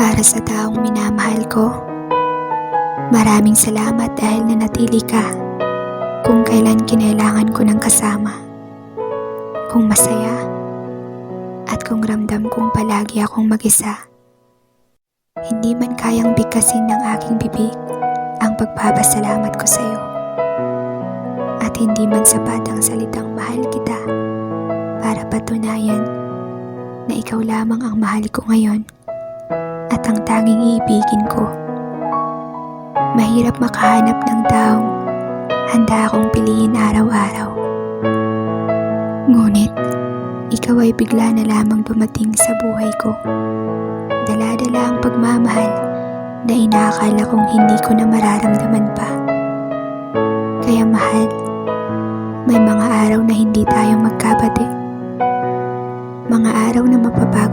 Para sa taong minamahal ko, maraming salamat dahil nanatili ka kung kailan kinailangan ko ng kasama. Kung masaya at kung ramdam kong palagi akong mag-isa. Hindi man kayang bigkasin ng aking bibig ang pagpapasalamat ko sa iyo. At hindi man sapat ang salitang mahal kita para patunayan na ikaw lamang ang mahal ko ngayon at ang tanging iibigin ko. Mahirap makahanap ng taong handa akong piliin araw-araw. Ngunit, ikaw ay bigla na lamang dumating sa buhay ko. Dala-dala ang pagmamahal na inaakala kong hindi ko na mararamdaman pa. Kaya mahal, may mga araw na hindi tayo magkabati. Mga araw na mapapagod